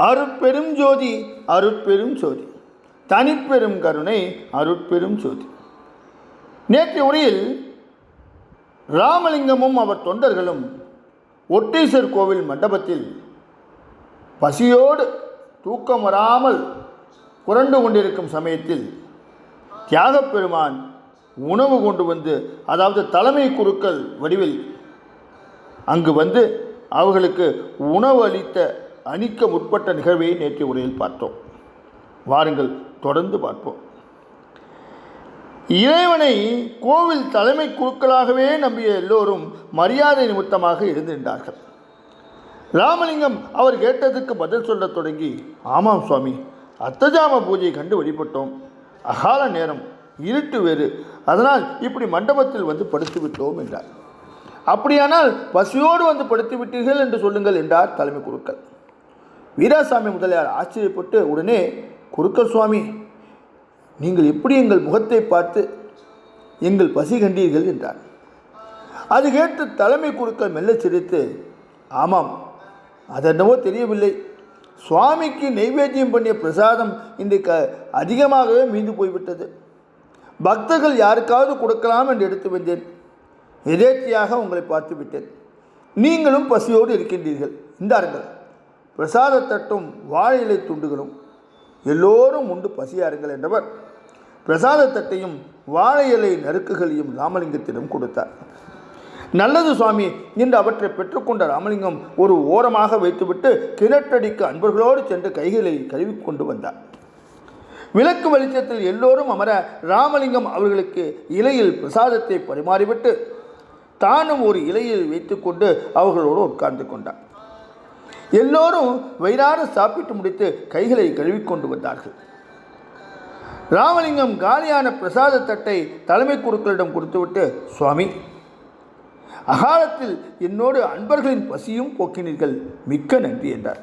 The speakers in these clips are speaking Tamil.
அருட்பெரும் ஜோதி அருட்பெரும் ஜோதி தனிப்பெரும் கருணை அருட்பெரும் ஜோதி நேற்றைய உரையில் ராமலிங்கமும் அவர் தொண்டர்களும் ஒட்டீசர் கோவில் மண்டபத்தில் பசியோடு தூக்கம் வராமல் புரண்டு கொண்டிருக்கும் சமயத்தில் தியாகப் பெருமான் உணவு கொண்டு வந்து அதாவது தலைமை குருக்கள் வடிவில் அங்கு வந்து அவர்களுக்கு உணவு அளித்த அணிக்க முற்பட்ட நிகழ்வை நேற்றைய உரையில் பார்த்தோம். வாருங்கள் தொடர்ந்து பார்ப்போம். இறைவனை கோவில் தலைமை குருக்களாகவே நம்பிய எல்லோரும் மரியாதை நிமித்தமாக இருந்திருந்தார்கள். ராமலிங்கம் அவர் கேட்டதுக்கு பதில் சொல்லத் தொடங்கி ஆமாம் சுவாமி அர்த்தஜாம பூஜையை கண்டு வழிபட்டோம். அகால நேரம் இருட்டு வேறு. அதனால் இப்படி மண்டபத்தில் வந்து படுத்து விட்டோம் என்றார். அப்படியானால் பசியோடு வந்து படுத்து விட்டீர்கள் என்று சொல்லுங்கள் என்றார் தலைமை குருக்கள் வீராசாமி முதலியார் ஆச்சரியப்பட்டு உடனே குறுக்க சுவாமி நீங்கள் எப்படி எங்கள் முகத்தை பார்த்து எங்கள் பசி கண்டீர்கள்? என்றார். அது கேட்டு தலைமை குருக்கள் மெல்ல சிரித்து ஆமாம் அதென்னவோ தெரியவில்லை. சுவாமிக்கு நைவேத்தியம் பண்ணிய பிரசாதம் இன்றைக்கு அதிகமாகவே மீந்து போய்விட்டது. பக்தர்கள் யாருக்காவது கொடுக்கலாம் என்று எடுத்து வந்தேன் எதேச்சியாக உங்களை பார்த்து விட்டேன் நீங்களும் பசியோடு இருக்கின்றீர்கள். இந்தாருங்கள். பிரசாதத்தட்டும் வாழை இலை துண்டுகளும். எல்லோரும் உண்டு பசியாருங்கள் என்றவர். பிரசாதத்தட்டையும் வாழை இலை நறுக்குகளையும் ராமலிங்கத்திடம் கொடுத்தார். நல்லது சுவாமி என்று அவற்றை பெற்றுக்கொண்ட ராமலிங்கம் ஒரு ஓரமாக வைத்துவிட்டு கிணற்றடிக்கு அன்பர்களோடு சென்று கைகளை கழுவி கொண்டு வந்தார். விளக்கு வெளிச்சத்தில் எல்லோரும் அமர ராமலிங்கம் அவர்களுக்கு இலையில் பிரசாதத்தை பரிமாறிவிட்டு தானும் ஒரு இலையில் வைத்துக்கொண்டு அவர்களோடு உட்கார்ந்து கொண்டார். எல்லோரும் வயிறார சாப்பிட்டு முடித்து கைகளை கழுவிக்கொண்டு வந்தார்கள். ராமலிங்கம் காலியான பிரசாத தட்டை தலைமை குருக்களிடம் கொடுத்துவிட்டு சுவாமி அகாலத்தில் என்னோடு அன்பர்களின் பசியும் போக்கினீர்கள். மிக்க நன்றி என்றார்.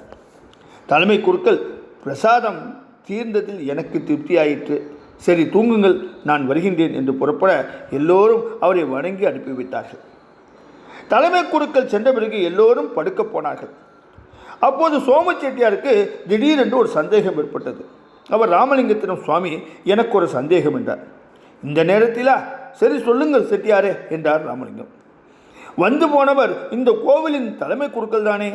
தலைமை குருக்கள் பிரசாதம் தீர்ந்ததில் எனக்கு திருப்தியாயிற்று. சரி தூங்குங்கள் நான் வருகின்றேன் என்று புறப்பட எல்லோரும் அவரை வணங்கி அனுப்பி வைத்தார்கள். தலைமை குருக்கள் சென்ற பிறகு எல்லோரும் படுக்கப் போனார்கள். அப்போது சோம செட்டியாருக்கு திடீரென்று ஒரு சந்தேகம் ஏற்பட்டது. அவர் ராமலிங்கத்திடம் சுவாமி எனக்கு ஒரு சந்தேகம் என்றார். இந்த நேரத்திலா? சரி சொல்லுங்கள் செட்டியாரே என்றார் ராமலிங்கம். வந்து போனவர் இந்த கோவிலின் தலைமை குருக்கள் தானே?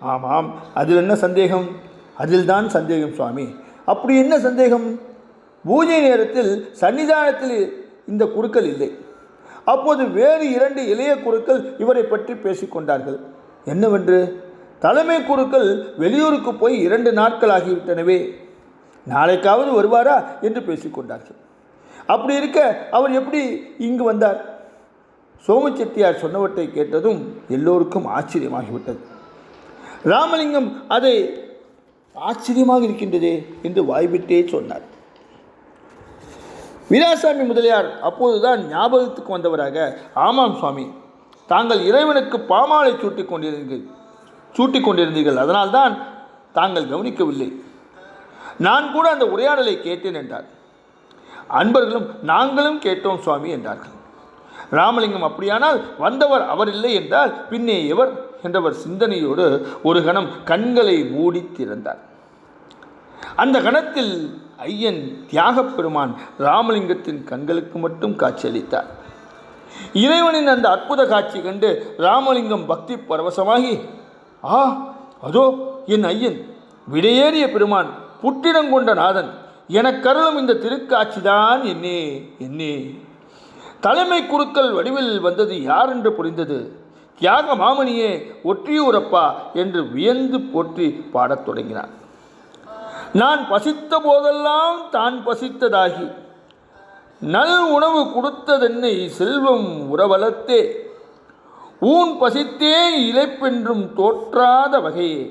ஆமாம் அதில் என்ன சந்தேகம்? அதில்தான் சந்தேகம் சுவாமி. அப்படி என்ன சந்தேகம்? பூஜை நேரத்தில் சன்னிதானத்தில் இந்த குருக்கள் இல்லை. அப்போது வேறு இரண்டு இளைய குருக்கள் இவரை பற்றி பேசிக்கொண்டார்கள். என்னவென்று? தலைமை குருக்கள் வெளியூருக்கு போய் இரண்டு நாட்கள் ஆகிவிட்டனவே. நாளைக்காவது வருவாரா என்று பேசிக்கொண்டார்கள். அப்படி இருக்க அவர் எப்படி இங்கு வந்தார்? சோமச்செட்டியார் சொன்னவற்றை கேட்டதும் எல்லோருக்கும் ஆச்சரியமாகிவிட்டது. ராமலிங்கம் அதை ஆச்சரியமாக இருக்கின்றதே என்று வாய்விட்டே சொன்னார். வீராசாமி முதலியார் அப்போதுதான் ஞாபகத்துக்கு வந்தவராக ஆமாம் சுவாமி தாங்கள் இறைவனுக்கு பாமாலை சூட்டிக் கொண்டிருந்தீர்கள் சூட்டிக் கொண்டிருந்தீர்கள் அதனால்தான் தாங்கள் கவனிக்கவில்லை. நான் கூட அந்த உரையாடலை கேட்டேன் என்றார். அன்பர்களும் நாங்களும் கேட்டோம் சுவாமி என்றார்கள். ராமலிங்கம் அப்படியானால் வந்தவர் அவர் இல்லை என்றால் பின்னே எவர்? என்றவர் சிந்தனையோடு ஒரு கணம் கண்களை மூடி திறந்தார். அந்த கணத்தில் ஐயன் தியாகப் பெருமான் ராமலிங்கத்தின் கண்களுக்கு மட்டும் காட்சியளித்தார். இறைவனின் அந்த அற்புத காட்சி கண்டு ராமலிங்கம் பக்தி பரவசமாகி ஆ அதோ என் ஐயன் விடையேறிய பெருமான் புட்டிடங்கொண்ட நாதன் எனக்கருளும் இந்த திருக்காட்சிதான் என்னே என்னே. தலைமை குருக்கள் வடிவில் வந்தது யார் என்று புரிந்தது? தியாக மாமணியே ஒற்றியூரப்பா என்று வியந்து போற்றி பாடத் தொடங்கினார் நான் பசித்த போதெல்லாம் தான் பசித்ததாகி நல் உணவு கொடுத்ததென்னை செல்வம் உறவலத்தே. ஊன் பசித்தே இழைப்பென்றும் தோற்றாத வகையே.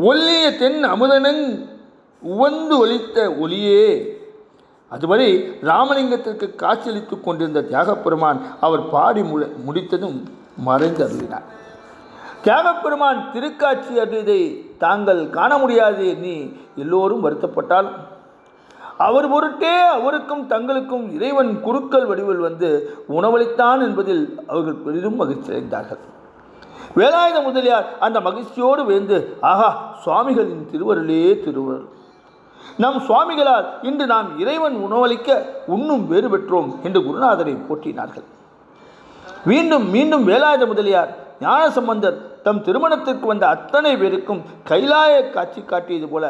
ஒல்லிய தென் அமுதனங் உவந்து ஒலித்த ஒளியே அதுவரை ராமலிங்கத்திற்கு காட்சியளித்துக் கொண்டிருந்த தியாகப்பெருமான் அவர் பாடி முடி முடித்ததும் மறைந்து அருளினார் தியாகப்பெருமான் திருக்காட்சி அருளிதை தாங்கள் காண முடியாது எண்ணி எல்லோரும் வருத்தப்பட்டாலும் அவர் பொருட்டே அவருக்கும் தங்களுக்கும் இறைவன் குருக்கள் வடிவில் வந்து உணவளித்தான் என்பதில் அவர்கள் பெரிதும் மகிழ்ச்சி அடைந்தார்கள். வேலாயுத முதலியார் அந்த மகிழ்ச்சியோடு வேந்து ஆஹா சுவாமிகளின் திருவருளே திருவருள். நம் சுவாமிகளால் இன்று நாம் இறைவன் உணவளிக்க உண்ணும் வேறு பெற்றோம் என்று குருநாதரை போற்றினார்கள். மீண்டும் மீண்டும் வேலாயுத முதலியார் ஞானசம்பந்தர் தம் திருமணத்திற்கு வந்த அத்தனை பேருக்கும் கைலாய காட்சி காட்டியது போல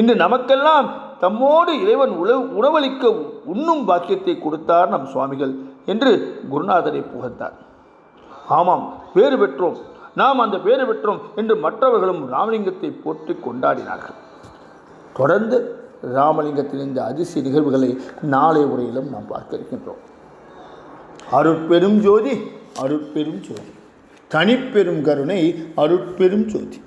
இன்று நமக்கெல்லாம் தம்மோடு இறைவன் உணவு உணவளிக்க உண்ணும் பாக்கியத்தை கொடுத்தார் நம் சுவாமிகள் என்று குருநாதரை புகழ்ந்தார். ஆமாம் பேறு பெற்றோம். நாம் அந்த பேறு பெற்றோம் என்று மற்றவர்களும் ராமலிங்கத்தை போற்றி கொண்டாடினார்கள். தொடர்ந்து ராமலிங்கத்தின் இந்த அதிசய நிகழ்வுகளை நாளை உரையிலும் நாம் பார்க்க இருக்கின்றோம் அருட்பெரும் ஜோதி அருட்பெரும் ஜோதி. தனிப்பெரும் கருணை அருட்பெரும் ஜோதி.